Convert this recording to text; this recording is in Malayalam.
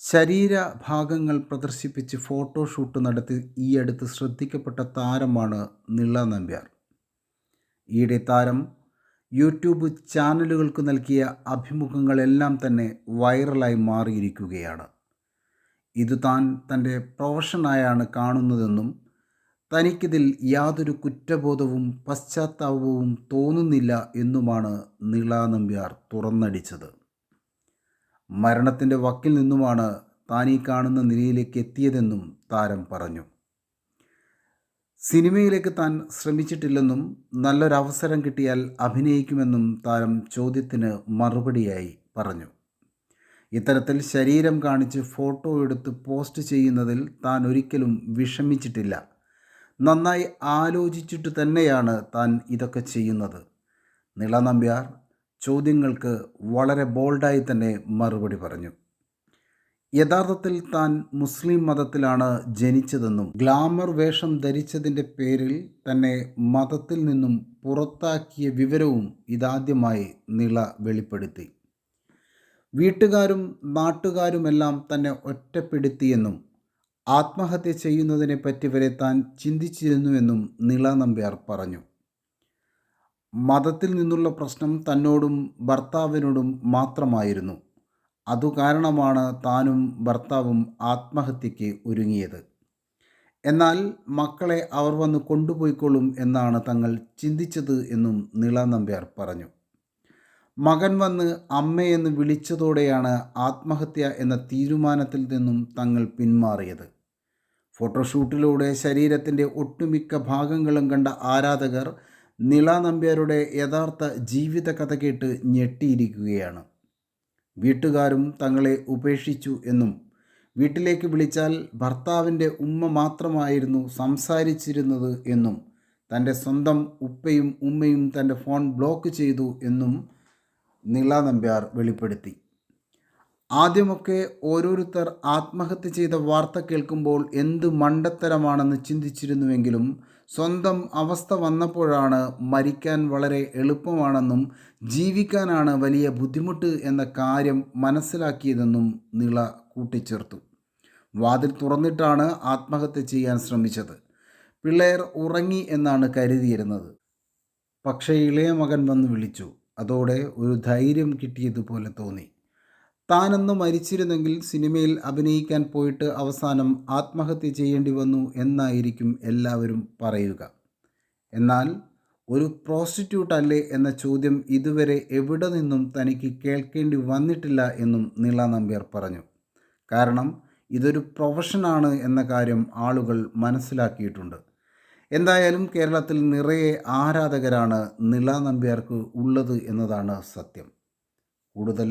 ശരീരഭാഗങ്ങൾ പ്രദർശിപ്പിച്ച് ഫോട്ടോഷൂട്ട് നടത്തി ഈ അടുത്ത് ശ്രദ്ധിക്കപ്പെട്ട താരമാണ് നിള നമ്പ്യാർ. ഈയിടെ താരം യൂട്യൂബ് ചാനലുകൾക്ക് നൽകിയ അഭിമുഖങ്ങളെല്ലാം തന്നെ വൈറലായി മാറിയിരിക്കുകയാണ്. ഇത് താൻ തന്റെ പ്രൊഫഷനായാണ് കാണുന്നതെന്നും തനിക്കിതിൽ യാതൊരു കുറ്റബോധവും പശ്ചാത്താപവും തോന്നുന്നില്ല എന്നുമാണ് നിള നമ്പ്യാർ തുറന്നടിച്ചത്. മരണത്തിന്റെ വക്കിൽ നിന്നുമാണ് താൻ ഈ കാണുന്ന നിലയിലേക്ക് എത്തിയതെന്നും താരം പറഞ്ഞു. സിനിമയിലേക്ക് താൻ ശ്രമിച്ചിട്ടില്ലെന്നും നല്ലൊരവസരം കിട്ടിയാൽ അഭിനയിക്കുമെന്നും താരം ചോദ്യത്തിന് മറുപടിയായി പറഞ്ഞു. ഇത്തരത്തിൽ ശരീരം കാണിച്ച് ഫോട്ടോ എടുത്ത് പോസ്റ്റ് ചെയ്യുന്നതിൽ താൻ ഒരിക്കലും വിഷമിച്ചിട്ടില്ല. നന്നായി ആലോചിച്ചിട്ട് തന്നെയാണ് താൻ ഇതൊക്കെ ചെയ്യുന്നത്. നിള നമ്പ്യാർ ചോദ്യങ്ങൾക്ക് വളരെ ബോൾഡായി തന്നെ മറുപടി പറഞ്ഞു. യഥാർത്ഥത്തിൽ താൻ മുസ്ലിം മതത്തിലാണ് ജനിച്ചതെന്നും ഗ്ലാമർ വേഷം ധരിച്ചതിന്റെ പേരിൽ തന്നെ മതത്തിൽ നിന്നും പുറത്താക്കിയ വിവരവും ഇതാദ്യമായി നിള വെളിപ്പെടുത്തി. വീട്ടുകാരും നാട്ടുകാരുമെല്ലാം തന്നെ ഒറ്റപ്പെടുത്തിയെന്നും ആത്മഹത്യ ചെയ്യുന്നതിനെ പറ്റി വരെ താൻ ചിന്തിച്ചിരുന്നുവെന്നും നിള നമ്പ്യാർ പറഞ്ഞു. മതത്തിൽ നിന്നുള്ള പ്രശ്നം തന്നോടും ഭർത്താവിനോടും മാത്രമായിരുന്നു. അതുകാരണമാണ് താനും ഭർത്താവും ആത്മഹത്യയ്ക്ക് ഒരുങ്ങിയത്. എന്നാൽ മക്കളെ അവർ വന്ന് കൊണ്ടുപോയിക്കൊള്ളും എന്നാണ് തങ്ങൾ ചിന്തിച്ചത് എന്നും നിള നമ്പ്യാർ പറഞ്ഞു. മകൻ വന്ന് അമ്മയെന്ന് വിളിച്ചതോടെയാണ് ആത്മഹത്യ എന്ന തീരുമാനത്തിൽ നിന്നും തങ്ങൾ പിന്മാറിയത്. ഫോട്ടോഷൂട്ടിലൂടെ ശരീരത്തിന്റെ ഒട്ടുമിക്ക ഭാഗങ്ങളും കണ്ട ആരാധകർ നിള നമ്പ്യാരുടെ യഥാർത്ഥ ജീവിത കഥ കേട്ട് ഞെട്ടിയിരിക്കുകയാണ്. വീട്ടുകാരും തങ്ങളെ ഉപേക്ഷിച്ചു എന്നും വീട്ടിലേക്ക് വിളിച്ചാൽ ഭർത്താവിന്റെ ഉമ്മ മാത്രമായിരുന്നു സംസാരിച്ചിരുന്നത് എന്നും തന്റെ സ്വന്തം ഉപ്പയും ഉമ്മയും തന്റെ ഫോൺ ബ്ലോക്ക് ചെയ്തു എന്നും നിള നമ്പ്യാർ വെളിപ്പെടുത്തി. ആദ്യമൊക്കെ ഓരോരുത്തർ ആത്മഹത്യ ചെയ്ത വാർത്ത കേൾക്കുമ്പോൾ എന്ത് മണ്ടത്തരമാണെന്ന് ചിന്തിച്ചിരുന്നുവെങ്കിലും സ്വന്തം അവസ്ഥ വന്നപ്പോഴാണ് മരിക്കാൻ വളരെ എളുപ്പമാണെന്നും ജീവിക്കാനാണ് വലിയ ബുദ്ധിമുട്ട് എന്ന കാര്യം മനസ്സിലാക്കിയതെന്നും നിള കൂട്ടിച്ചേർത്തു. വാതിൽ തുറന്നിട്ടാണ് ആത്മഹത്യ ചെയ്യാൻ ശ്രമിച്ചത്. പിള്ളേർ ഉറങ്ങി എന്നാണ് കരുതിയിരുന്നത്. പക്ഷേ ഇളയ മകൻ വന്ന് വിളിച്ചു. അതോടെ ഒരു ധൈര്യം കിട്ടിയതുപോലെ തോന്നി. താനൊന്ന് മരിച്ചിരുന്നെങ്കിൽ സിനിമയിൽ അഭിനയിക്കാൻ പോയിട്ട് അവസാനം ആത്മഹത്യ ചെയ്യേണ്ടി വന്നു എന്നായിരിക്കും എല്ലാവരും പറയുക. എന്നാൽ ഒരു പ്രോസ്റ്റിറ്റ്യൂട്ട് അല്ലേ എന്ന ചോദ്യം ഇതുവരെ എവിടെ നിന്നും തനിക്ക് കേൾക്കേണ്ടി വന്നിട്ടില്ല എന്നും നീള നമ്പ്യാർ പറഞ്ഞു. കാരണം ഇതൊരു പ്രൊഫഷനാണ് എന്ന കാര്യം ആളുകൾ മനസ്സിലാക്കിയിട്ടുണ്ട്. എന്തായാലും കേരളത്തിൽ നിറയെ ആരാധകരാണ് നിള നമ്പ്യാർക്ക് ഉള്ളത് എന്നതാണ് സത്യം. കൂടുതൽ